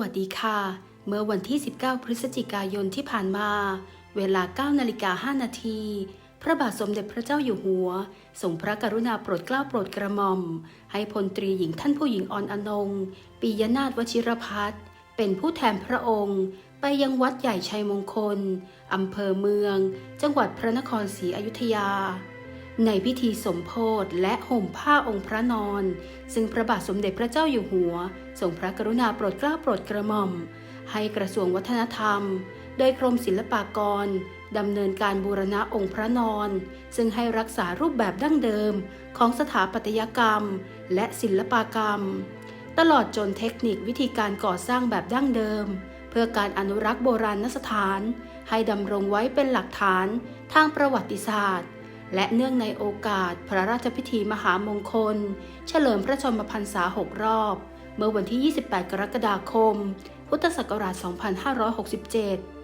วัสดีค่ะ เมื่อวันที่ 19 พฤศจิกายนที่ผ่านมา เวลา 9 นาฬิกา 5 นาที พระบาทสมเด็จพระเจ้าอยู่หัวทรงพระกรุณาโปรดเกล้าโปรดกระหม่อม ให้พลตรีหญิงท่านผู้หญิงออนอนงปียนาถวชิรพัฒน์เป็นผู้แทนพระองค์ ไปยังวัดใหญ่ชัยมงคลอำเภอเมือง จังหวัดพระนครศรีอยุธยา ในพิธีสมโพธและห่มผ้าองค์พระนอน ซึ่งพระบาทสมเด็จพระเจ้าอยู่หัวทรงพระกรุณาโปรดเกล้าโปรดกระหม่อม ให้กระทรวงวัฒนธรรม โดยกรมศิลปากรดำเนินการบูรณะองค์พระนอน ซึ่งให้รักษารูปแบบดั้งเดิมของสถาปัตยกรรม และศิลปากรรม ตลอดจนเทคนิควิธีการก่อสร้างแบบดั้งเดิม เพื่อการอนุรักษ์โบราณสถาน ให้ดำรงไว้เป็นหลักฐานทางประวัติศาสตร์ และเนื่องในโอกาสพระราชพิธีมหามงคล เฉลิมพระชนมพรรษา 6 รอบ เมื่อวันที่ 28 กรกฎาคม พุทธศักราช 2567